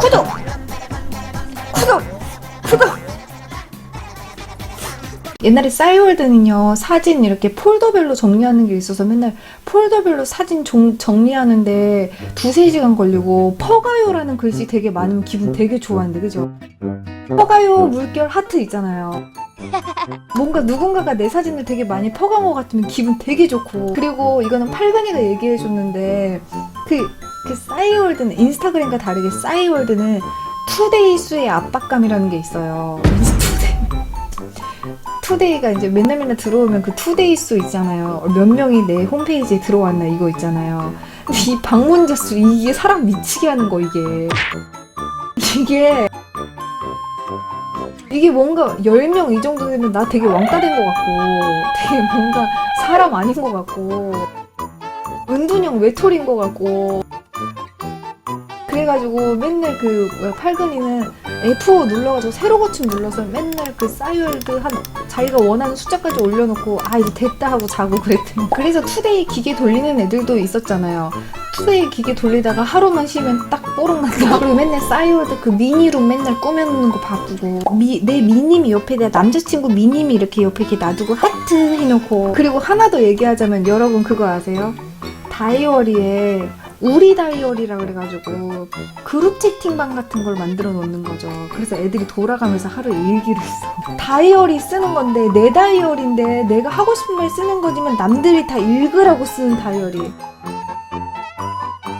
구독! 구독! 구독! 옛날에 싸이월드는요 사진 이렇게 폴더별로 정리하는 게 있어서 맨날 폴더별로 사진 종- 정리하는데 두세 시간 걸리고 퍼가요라는 글씨 되게 많으면 기분 되게 좋아하는데 그죠? 퍼가요 물결 하트 있잖아요 뭔가 누군가가 내 사진을 되게 많이 퍼간 것 같으면 기분 되게 좋고 그리고 이거는 팔근이가 얘기해줬는데 그, 그 싸이월드는 인스타그램과 다르게 싸이월드는 투데이 수의 압박감이라는 게 있어요 투데이 투데이가 이제 맨날 맨날 들어오면 그 투데이 수 있잖아요. 몇 명이 내 홈페이지에 들어왔나 이거 있잖아요. 근데 이 방문자 수 이게 사람 미치게 하는 거 이게 이게 이게 뭔가 10명 이 정도 되면 나 되게 왕따 된 것 같고 되게 뭔가 사람 아닌 것 같고 은둔형 외톨인 것 같고 그래가지고 맨날 그 팔근이는 F5 눌러가지고 새로 고침 눌러서 맨날 그 싸이월드 한 자기가 원하는 숫자까지 올려놓고 아 이제 됐다 하고 자고 그랬대요. 그래서 투데이 기계 돌리는 애들도 있었잖아요. 투데이 기계 돌리다가 하루만 쉬면 딱 뽀록 난다. 그리고 맨날 싸이월드 그 미니룸 맨날 꾸며놓는 거 바꾸고 미, 내 미님이 옆에다 남자친구 미님이 이렇게 옆에 이렇게 놔두고 하트 해놓고 그리고 하나 더 얘기하자면 여러분 그거 아세요? 다이어리에 우리 다이어리라 그래가지고 그룹 채팅방 같은 걸 만들어 놓는 거죠. 그래서 애들이 돌아가면서 하루 일기를 써. 다이어리 쓰는 건데 내 다이어리인데 내가 하고 싶은 말 쓰는 거지만 남들이 다 읽으라고 쓰는 다이어리.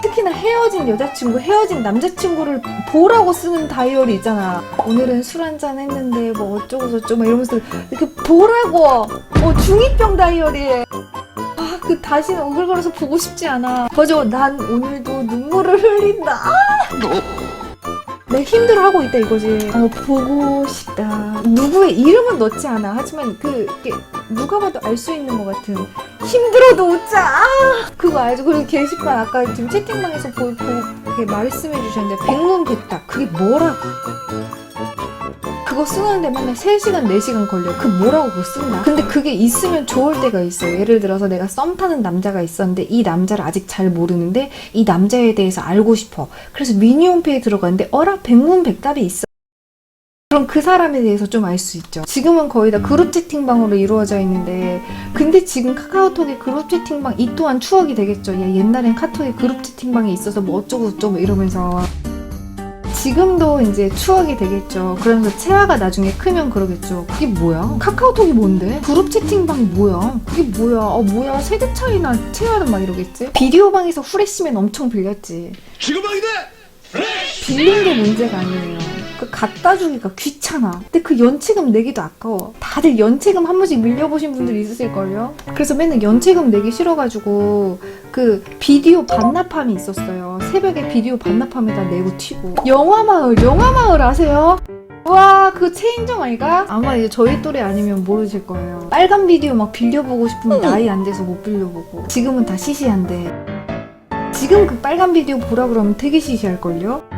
특히나 헤어진 여자친구, 헤어진 남자친구를 보라고 쓰는 다이어리 있잖아. 오늘은 술 한잔 했는데 뭐 어쩌고 저쩌고 막 이러면서 이렇게 보라고. 어, 중2병 다이어리에. 아, 그 다시는 오글거려서 보고 싶지 않아. 버저 난 오늘도 눈물을 흘린다. 아! 내 힘들어하고 있다 이거지. 어, 보고 싶다. 누구의 이름은 넣지 않아. 하지만 그, 이게 누가 봐도 알 수 있는 것 같은. 힘들어도 웃자. 아! 그거 알죠? 그리고 게시판 아까 지금 채팅방에서 보, 보, 이렇게 말씀해 주셨는데, 백문백답. 그게 뭐라고? 그거 쓰는데 맨날 3시간, 4시간 걸려. 그 뭐라고 그거 쓴다? 근데 그게 있으면 좋을 때가 있어요. 예를 들어서 내가 썸 타는 남자가 있었는데 이 남자를 아직 잘 모르는데 이 남자에 대해서 알고 싶어. 그래서 미니홈페이에 들어갔는데 어라 백문백답이 있어. 그럼 그 사람에 대해서 좀 알 수 있죠. 지금은 거의 다 그룹 채팅방으로 이루어져 있는데, 근데 지금 카카오톡에 그룹 채팅방 이 또한 추억이 되겠죠. 야, 옛날엔 카톡에 그룹 채팅방이 있어서 뭐 어쩌고 저쩌고 이러면서. 지금도 이제 추억이 되겠죠. 그러면서 채아가 나중에 크면 그러겠죠. 그게 뭐야? 카카오톡이 뭔데? 그룹 채팅방이 뭐야? 그게 뭐야? 어 뭐야? 세대 차이나 채아는 막 이러겠지? 비디오 방에서 후레쉬맨 엄청 빌렸지. 지구방이다! 빌린 게 문제가 아니에요. 그 갖다 주기가 귀찮아. 근데 그 연체금 내기도 아까워. 다들 연체금 한 번씩 밀려보신 분들 있으실걸요? 그래서 맨날 연체금 내기 싫어가지고 그 비디오 반납함이 있었어요. 새벽에 비디오 반납함에다 내고 튀고. 영화마을, 영화마을 아세요? 와, 그 체인점 아이가? 아마 이제 저희 또래 아니면 모르실 거예요. 빨간 비디오 막 빌려보고 싶으면 나이 안 돼서 못 빌려보고. 지금은 다 시시한데. 지금 그 빨간 비디오 보라 그러면 되게 시시할걸요?